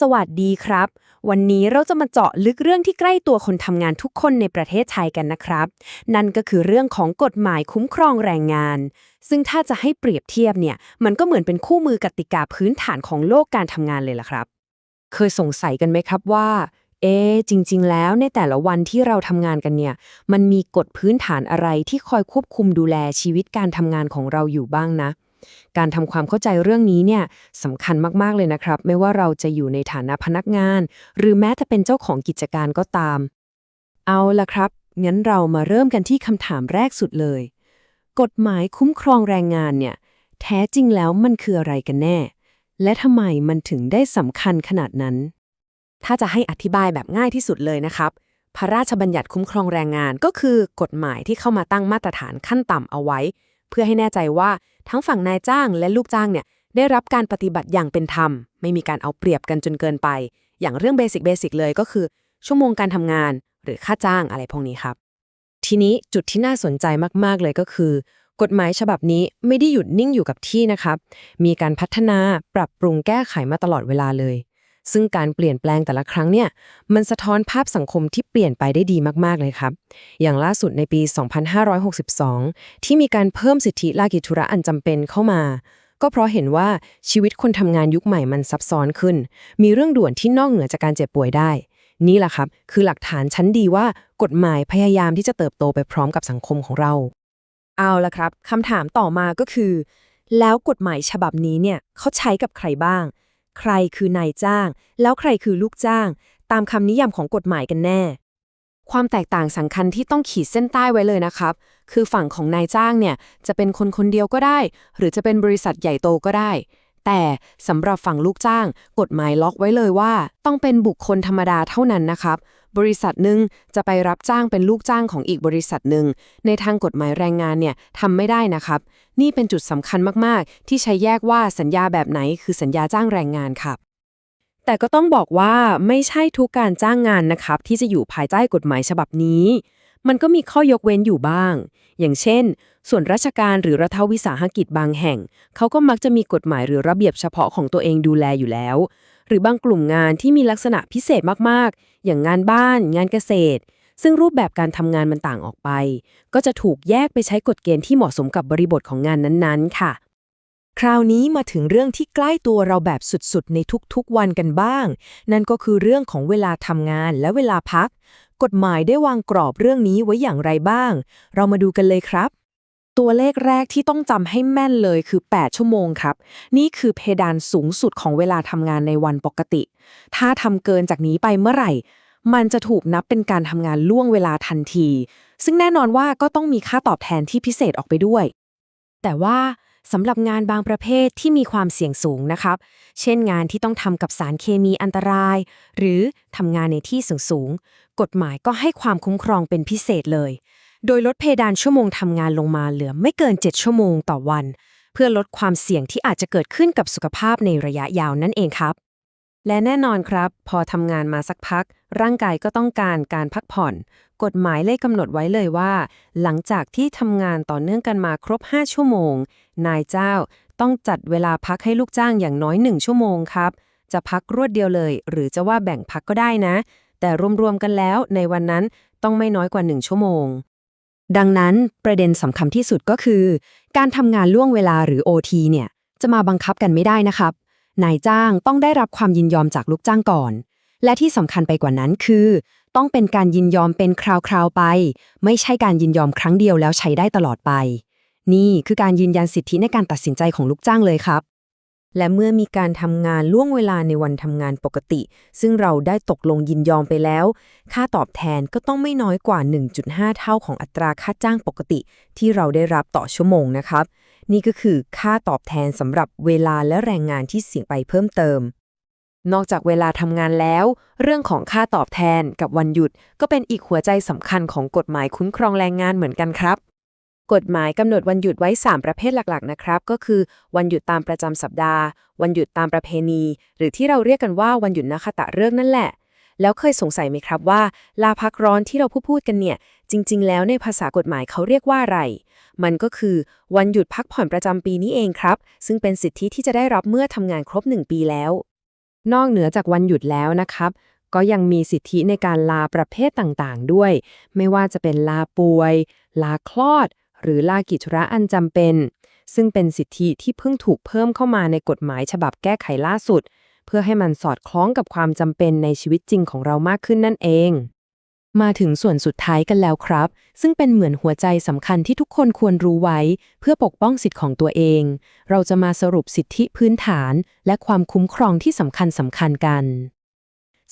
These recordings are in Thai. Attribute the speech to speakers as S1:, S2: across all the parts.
S1: สวัสดีครับ วันนี้เราจะมาเจาะลึกเรื่องที่ใกล้ตัวคนทำงานทุกคนในประเทศไทยกันนะครับ นั่นก็คือเรื่องของกฎหมายคุ้มครองแรงงาน ซึ่งถ้าจะให้เปรียบเทียบเนี่ย มันก็เหมือนเป็นคู่มือกติกาพื้นฐานของโลกการทำงานเลยล่ะครับ เคยสงสัยกันไหมครับว่า เอ๊จริง ๆ แล้วในแต่ละวันที่เราทำงานกันเนี่ย มันมีกฎพื้นฐานอะไรที่คอยควบคุมดูแลชีวิตการทำงานของเราอยู่บ้างนะ การทำความเข้าใจเรื่องนี้เนี่ยสำคัญมากๆเลยนะครับ ไม่ว่าเราจะอยู่ในฐานะพนักงาน หรือแม้แต่เป็นเจ้าของกิจการก็ตาม เอาละครับ งั้นเรามาเริ่มกันที่คำถามแรกสุดเลย กฎหมายคุ้มครองแรงงานเนี่ยแท้จริงแล้วมันคืออะไรกันแน่ และทำไมมันถึงได้สำคัญขนาดนั้น ถ้าจะให้อธิบายแบบง่ายที่สุดเลยนะครับ พระราชบัญญัติคุ้มครองแรงงานก็คือกฎหมายที่เข้ามาตั้งมาตรฐานขั้นต่ำเอาไว้ เพื่อให้แน่ใจว่าทั้งฝั่งนายจ้างและลูกจ้างเนี่ยได้รับการปฏิบัติอย่างเป็นธรรม ไม่มีการเอาเปรียบกันจนเกินไป อย่างเรื่องเบสิกเบสิกเลยก็คือ ชั่วโมงการทำงานหรือค่าจ้างอะไรพวกนี้ครับ ทีนี้จุดที่น่าสนใจมาก ๆ เลยก็คือ กฎหมายฉบับนี้ไม่ได้หยุดนิ่งอยู่กับที่นะครับ มีการพัฒนาปรับปรุงแก้ไขมาตลอดเวลาเลย ซึ่งการเปลี่ยนแปลงแต่ละครั้งเนี่ย มันสะท้อนภาพสังคมที่เปลี่ยนไปได้ดีมาก ๆ เลยครับ อย่างล่าสุดในปี 2562 ที่มีการเพิ่มสิทธิลากิจุระอันจำเป็นเข้ามา ก็เพราะเห็นว่าชีวิตคนทำงานยุคใหม่มันซับซ้อนขึ้น มีเรื่องด่วนที่นอกเหนือจากการเจ็บป่วยได้ นี่แหละครับ คือหลักฐานชั้นดีว่ากฎหมายพยายามที่จะเติบโตไปพร้อมกับสังคมของเรา เอาละครับคำถามต่อมาก็คือ แล้วกฎหมายฉบับนี้เนี่ยเขาใช้กับใครบ้าง ใครคือนายจ้าง แล้วใครคือลูกจ้าง ตามคำนิยามของกฎหมายกันแน่ ความแตกต่างสำคัญที่ต้องขีดเส้นใต้ไว้เลยนะครับ คือฝั่งของนายจ้างเนี่ยจะเป็นคนคนเดียวก็ได้ หรือจะเป็นบริษัทใหญ่โตก็ได้ แต่สำหรับฝั่งลูกจ้าง กฎหมายล็อกไว้เลยว่า ต้องเป็นบุคคลธรรมดาเท่านั้นนะครับ บริษัทหนึ่งจะไปรับจ้างเป็นลูกจ้างของอีกบริษัทหนึ่งในทางกฎหมายแรงงานเนี่ยทำไม่ได้นะครับ นี่เป็นจุดสำคัญมากๆ ที่ใช้แยกว่าสัญญาแบบไหนคือสัญญาจ้างแรงงานครับแต่ก็ต้องบอกว่าไม่ใช่ทุกการจ้างงานนะครับ ที่จะอยู่ภายใต้กฎหมายฉบับนี้ มันก็มีข้อยกเว้นอยู่บ้าง อย่างเช่น ส่วนราชการหรือรัฐวิสาหกิจบางแห่ง เขาก็มักจะมีกฎหมายหรือระเบียบเฉพาะของตัวเองดูแลอยู่แล้ว หรือบางกลุ่มงานที่มีลักษณะพิเศษมากๆ อย่างงานบ้าน งานเกษตร ซึ่งรูปแบบการทำงานมันต่างออกไป ก็จะถูกแยกไปใช้กฎเกณฑ์ที่เหมาะสมกับบริบทของงานนั้นๆ ค่ะคราวนี้มาถึงเรื่องที่ใกล้ตัวเราแบบสุดๆ ในทุกๆวันกันบ้าง นั่นก็คือเรื่องของเวลาทำงานและเวลาพัก กฎหมายได้วางกรอบเรื่องนี้ไว้อย่างไรบ้าง เรามาดูกันเลยครับ ตัวเลขแรกที่ต้องจำให้แม่นเลยคือ 8 ชั่วโมงครับ นี่คือเพดานสูงสุดของเวลาทำงานในวันปกติ ถ้าทำเกินจากนี้ไปเมื่อไหร่ มันจะถูกนับเป็นการทำงานล่วงเวลาทันที ซึ่งแน่นอนว่าก็ต้องมีค่าตอบแทนที่พิเศษออกไปด้วย แต่ว่า สำหรับงานบางประเภทที่มีความเสี่ยงสูงนะครับ เช่นงานที่ต้องทำกับสารเคมีอันตราย หรือทำงานในที่สูงสูง กฎหมายก็ให้ความคุ้มครองเป็นพิเศษเลย โดยลดเพดานชั่วโมงทำงานลงมาเหลือไม่เกิน 7 ชั่วโมงต่อวัน เพื่อลดความเสี่ยงที่อาจจะเกิดขึ้นกับสุขภาพในระยะยาวนั่นเองครับ และแน่นอนครับ พอทำงานมาสักพัก ร่างกายก็ต้องการการพักผ่อน กฎหมายเลยกำหนดไว้เลยว่า หลังจากที่ทำงานต่อเนื่องกันมาครบ 5 ชั่วโมง นายเจ้าต้องจัดเวลาพักให้ลูกจ้างอย่างน้อย 1 ชั่วโมงครับ จะพักรวดเดียวเลย หรือจะว่าแบ่งพักก็ได้นะ แต่รวมๆกันแล้ว ในวันนั้นต้องไม่น้อยกว่า 1 ชั่วโมง ดังนั้นประเด็นสำคัญที่สุดก็คือ การทำงานล่วงเวลาหรือ OT เนี่ยจะมาบังคับกันไม่ได้นะครับ นายจ้างต้องได้รับความยินยอมจากลูกจ้างก่อน และที่สำคัญไปกว่านั้นคือ ต้องเป็นการยินยอมเป็นคราวๆไป ไม่ใช่การยินยอมครั้งเดียวแล้วใช้ได้ตลอดไป นี่คือการยืนยันสิทธิในการตัดสินใจของลูกจ้างเลยครับ และเมื่อมีการทำงานล่วงเวลาในวันทำงานปกติ ซึ่งเราได้ตกลงยินยอมไปแล้ว ค่าตอบแทนก็ต้องไม่น้อยกว่า 1.5 เท่าของอัตราค่าจ้างปกติ ที่เราได้รับต่อชั่วโมงนะครับ นี่ก็คือค่าตอบแทนสำหรับเวลาและแรงงานที่เสี่ยงไปเพิ่มเติม นอกจากเวลาทำงานแล้ว เรื่องของค่าตอบแทนกับวันหยุด ก็เป็นอีกหัวใจสำคัญของกฎหมายคุ้มครองแรงงานเหมือนกันครับกฎหมายกำหนดวันหยุดไว้ 3 ประเภทหลักๆ นะครับ ก็คือ วันหยุดตามประจำสัปดาห์ วันหยุดตามประเพณี หรือที่เราเรียกกันว่าวันหยุดนักขตะเรื่องนั่นแหละ แล้วเคยสงสัยไหมครับว่า ลาพักร้อนที่เราพูดพูดกันเนี่ย จริง ๆ แล้วในภาษากฎหมายเขาเรียกว่าอะไร มันก็คือวันหยุดพักผ่อนประจำปีนี้เองครับ ซึ่งเป็นสิทธิที่จะได้รับเมื่อทำงานครบ 1 ปีแล้ว นอกเหนือจากวันหยุดแล้วนะครับ ก็ยังมีสิทธิในการลาประเภทต่างๆ ด้วย ไม่ว่าจะเป็นลาป่วย ลาคลอด หรือลากิจระอันจำเป็น ซึ่งเป็นสิทธิที่เพิ่งถูกเพิ่มเข้ามาในกฎหมายฉบับแก้ไขล่าสุด เพื่อให้มันสอดคล้องกับความจำเป็นในชีวิตจริงของเรามากขึ้นนั่นเอง มาถึงส่วนสุดท้ายกันแล้วครับ ซึ่งเป็นเหมือนหัวใจสำคัญที่ทุกคนควรรู้ไว้ เพื่อปกป้องสิทธิ์ของตัวเอง เราจะมาสรุปสิทธิพื้นฐาน และความคุ้มครองที่สำคัญสำคัญกัน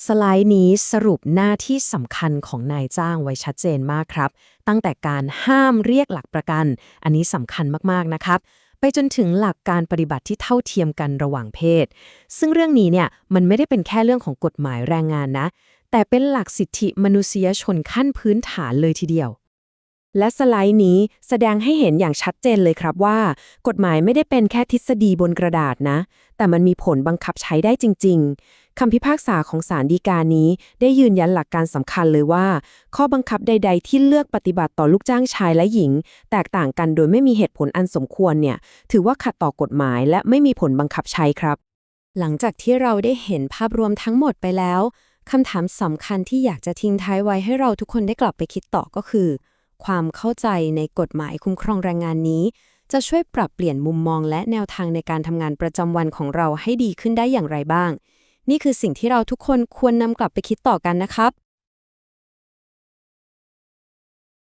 S1: สไลด์นี้สรุปหน้าที่สำคัญของนายจ้างไว้ชัดเจนมากครับ ตั้งแต่การห้ามเรียกหลักประกัน อันนี้สำคัญมากๆนะครับไปจนถึงหลักการปฏิบัติที่เท่าเทียมกันระหว่างเพศ ซึ่งเรื่องนี้เนี่ยมันไม่ได้เป็นแค่เรื่องของกฎหมายแรงงานนะ แต่เป็นหลักสิทธิมนุษยชนขั้นพื้นฐานเลยทีเดียว และสไลด์นี้แสดงให้เห็นอย่างชัดเจนเลยครับว่า กฎหมายไม่ได้เป็นแค่ทฤษฎีบนกระดาษนะ แต่มันมีผลบังคับใช้ได้จริง ๆคำพิพากษาของศาลฎีกานี้ ได้ยืนยันหลักการสำคัญเลยว่า ข้อบังคับใด ๆ ที่เลือกปฏิบัติต่อลูกจ้างชายและหญิง แตกต่างกันโดยไม่มีเหตุผลอันสมควรเนี่ย ถือว่าขัดต่อกฎหมายและไม่มีผลบังคับใช้ครับ หลังจากที่เราได้เห็นภาพรวมทั้งหมดไปแล้ว คำถามสำคัญที่อยากจะทิ้งท้ายไว้ให้เราทุกคนได้กลับไปคิดต่อก็คือ ความเข้าใจในกฎหมายคุ้มครองแรงงานนี้ จะช่วยปรับเปลี่ยนมุมมองและแนวทางในการทำงานประจำวันของเราให้ดีขึ้นได้อย่างไรบ้าง นี่คือสิ่งที่เราทุกคนควรนำกลับไปคิดต่อกันนะครับ